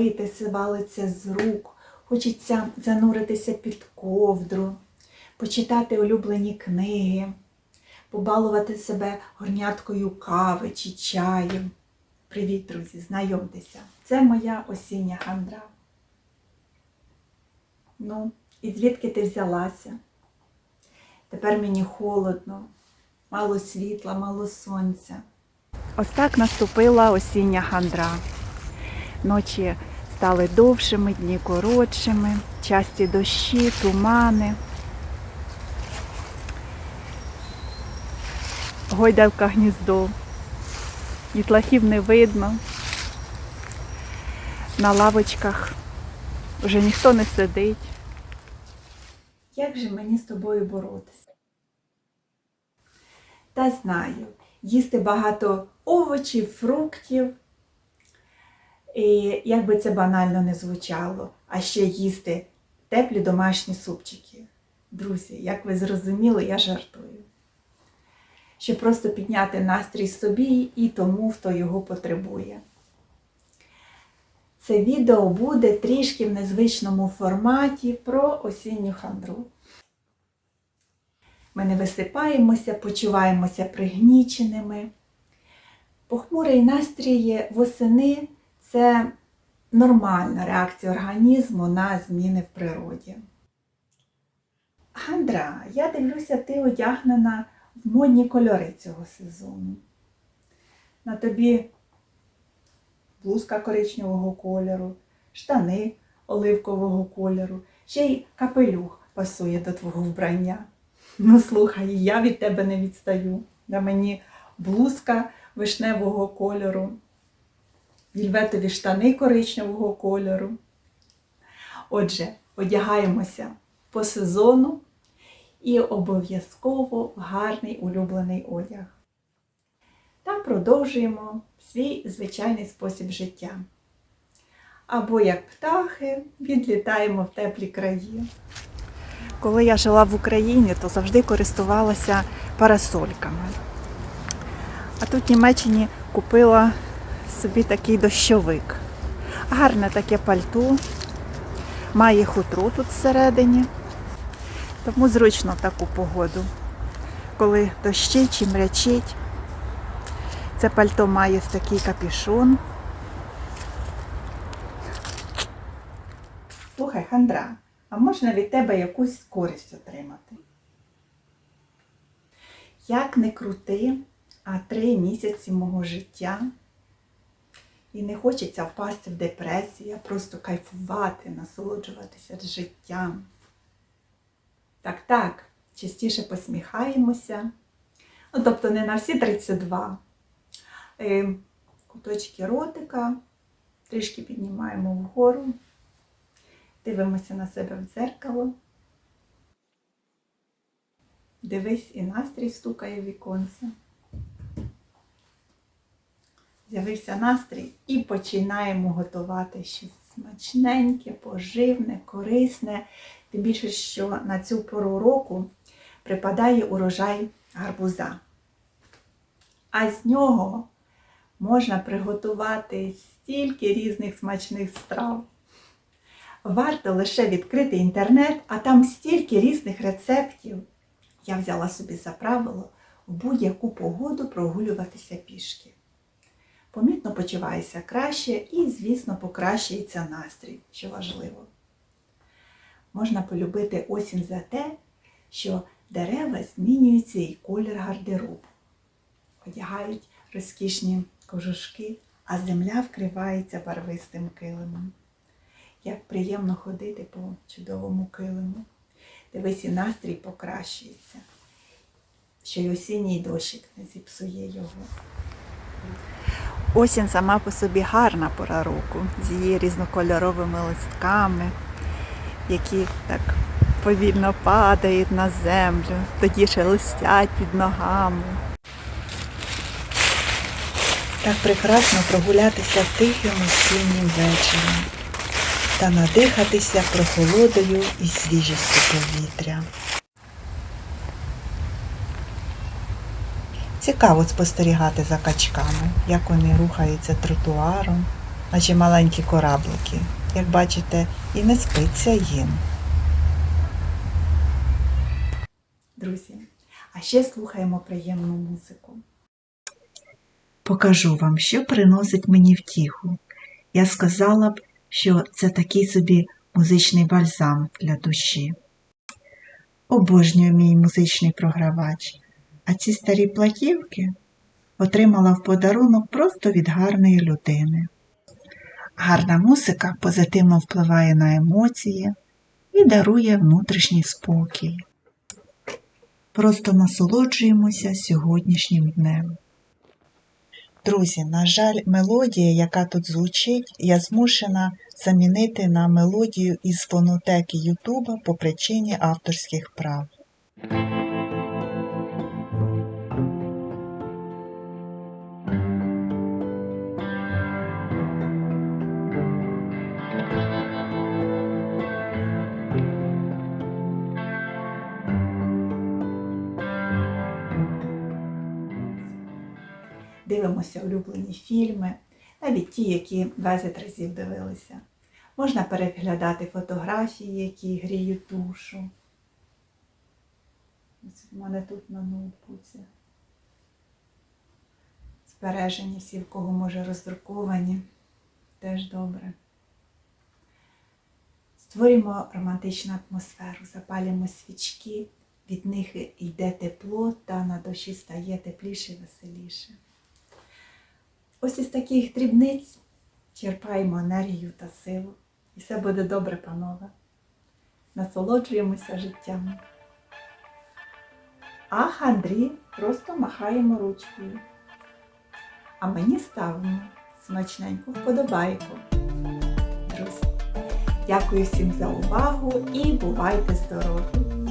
все валиться з рук, хочеться зануритися під ковдру, почитати улюблені книги, побалувати себе горняткою кави чи чаю. Привіт, друзі, знайомтеся. Це моя осіння хандра. Ну, і звідки ти взялася? Тепер мені холодно, мало світла, мало сонця. Ось так наступила осіння хандра. Ночі стали довшими, дні коротшими, часті дощі, тумани. Гойдавка гніздо. Дітлахів не видно. На лавочках вже ніхто не сидить. Як же мені з тобою боротися? Та знаю, їсти багато овочів, фруктів. І як би це банально не звучало, а ще їсти теплі домашні супчики. Друзі, як ви зрозуміли, я жартую. Щоб просто підняти настрій собі і тому, хто його потребує. Це відео буде трішки в незвичному форматі про осінню хандру. Ми не висипаємося, почуваємося пригніченими. Похмурий настрій восени це нормальна реакція організму на зміни в природі. Гандра, я дивлюся, ти одягнена в модні кольори цього сезону. На тобі блузка коричневого кольору, штани оливкового кольору, ще й капелюх пасує до твого вбрання. Ну, слухай, я від тебе не відстаю. На мені блузка вишневого кольору, вільветові штани коричневого кольору. Отже, одягаємося по сезону і обов'язково в гарний улюблений одяг. Та продовжуємо свій звичайний спосіб життя. Або як птахи відлітаємо в теплі краї. Коли я жила в Україні, то завжди користувалася парасольками. А тут в Німеччині купила собі такий дощовик. Гарне таке пальто, має хутро тут всередині. Тому зручно в таку погоду, коли дощить чи мрячить. Це пальто має такий капюшон. Слухай, Хандра, а можна від тебе якусь користь отримати? Як не крути, а три місяці мого життя. І не хочеться впасти в депресію, а просто кайфувати, насолоджуватися життям. Так, так, частіше посміхаємося. Ну, тобто не на всі 32. Е, Куточки ротика, трішки піднімаємо вгору, дивимося на себе в дзеркало. Дивись і настрій стукає віконце. З'явився настрій і починаємо готувати щось смачненьке, поживне, корисне. Тим більше, що на цю пору року припадає урожай гарбуза. А з нього можна приготувати стільки різних смачних страв. Варто лише відкрити інтернет, а там стільки різних рецептів. Я взяла собі за правило в будь-яку погоду прогулюватися пішки. Помітно почуваюся краще і, звісно, покращується настрій, що важливо. Можна полюбити осінь за те, що дерева змінюються і колір гардеробу. Одягають розкішні кожушки, а земля вкривається барвистим килимом. Як приємно ходити по чудовому килиму. Дивись, і настрій покращується, що й осінній дощик не зіпсує його. Осінь сама по собі гарна пора року з її різнокольоровими листками, які так повільно падають на землю, тоді шелестять під ногами. Так прекрасно прогулятися тихим осіннім вечором та надихатися прохолодою і свіжістю повітря. Цікаво спостерігати за качками, як вони рухаються тротуаром, наче маленькі кораблики. Як бачите, і не спиться їм. Друзі, а ще слухаємо приємну музику. Покажу вам, що приносить мені втіху. Я сказала б, що це такий собі музичний бальзам для душі. Обожнюю мій музичний програвач, а ці старі платівки отримала в подарунок просто від гарної людини. Гарна музика позитивно впливає на емоції і дарує внутрішній спокій. Просто насолоджуємося сьогоднішнім днем. Друзі, на жаль, мелодія, яка тут звучить, я змушена замінити на мелодію із фонотеки Ютуба по причині авторських прав. Дивимося улюблені фільми, навіть ті, які 20 разів дивилися. Можна переглядати фотографії, які гріють душу. Ось в мене тут на ноутбуці. Збережені всі, в кого може роздруковані. Теж добре. Створюємо романтичну атмосферу, запалюємо свічки, від них йде тепло та на душі стає тепліше і веселіше. Ось із таких дрібниць черпаємо енергію та силу. І все буде добре, панове. Насолоджуємося життям. А Андрій просто махаємо ручкою. А мені ставимо смачненьку вподобайку. Друзі, дякую всім за увагу і бувайте здорові!